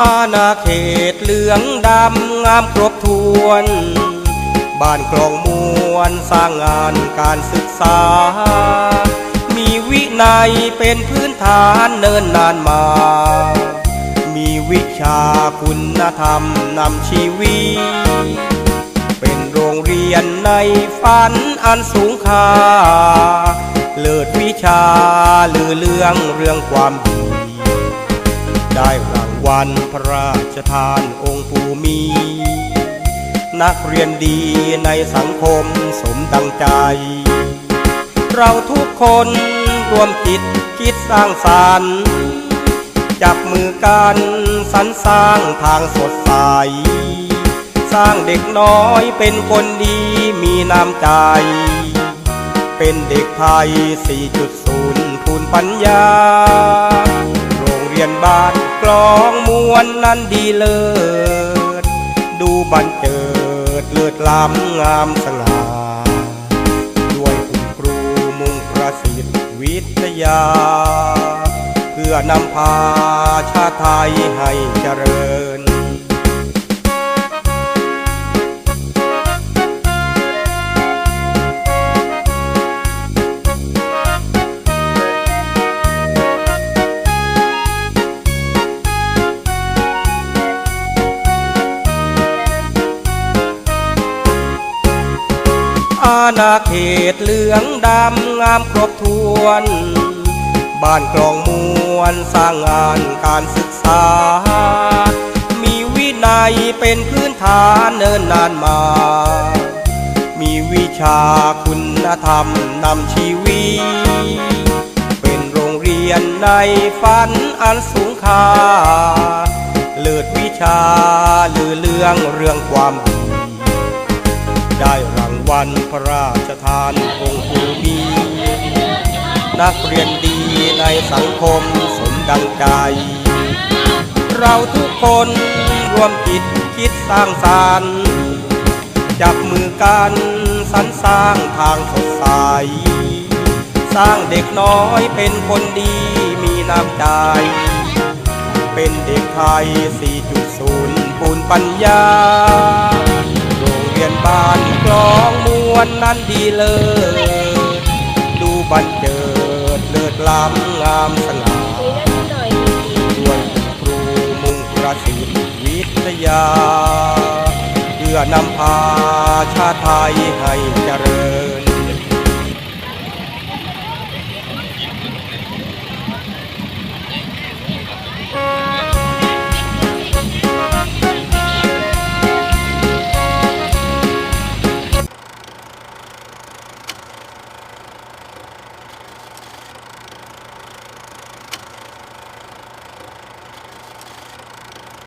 อาณาเขตเหลืองดำงามครบถ้วน บ้านกลองมวลสร้างงานการศึกษา มีวินัยเป็นพื้นฐานเนินนานมา มีวิชาคุณธรรมนำชีวิตเป็นโรงเรียนในฝันอันสูงค่า เลิศวิชาลือเรื่องเรื่องความดี ได้รางวัลพระราชทานองค์ภูมิ นักเรียนดีในสังคมสมดังใจ เราทุกคนรวมคิดคิดสร้างสรรค์ จับมือกันสรรสร้างทางสดใส สร้างเด็กน้อยเป็นคนดีมีน้ำใจ เป็นเด็กไทย 4.0ภูนปัญญา โรงเรียนบานกลองมวลนั้นดีเลิศดูบันเจิดเลิศล้ำงามสง่าด้วยคุณครูมุ่งประสิทธิ์วิทยา เพื่อนำพาชาติไทยให้เจริญ อาณาเขตเหลืองดำงามครบถ้วน บ้านกลองมวลสร้างงานการศึกษา มีวินัยเป็นพื้นฐานเนินนานมา มีวิชาคุณธรรมนำชีวิตเป็นโรงเรียนในฝันอันสูงค่า เลิศวิชาลือเรื่องเรื่องความดีได้ วัลพระราชทานองค์ภูมิ นักเรียนดีในสังคมสมดังใจ เราทุกคนรวมคิดคิดสร้างสรรค์จับมือกันสรรสร้างทางสดใส สร้างเด็กน้อยเป็นคนดีมีน้ำใจ เป็นเด็กไทย 4.0ปูนปัญญา โรงเรียนบ้านกลองมวลนั้นดีเลยดูบันเจิดเลิศล้ำงามสง่าด้วยครูมุ่งประสิทธิ์วิทยา เพื่อนำพาชาติไทยให้เจริ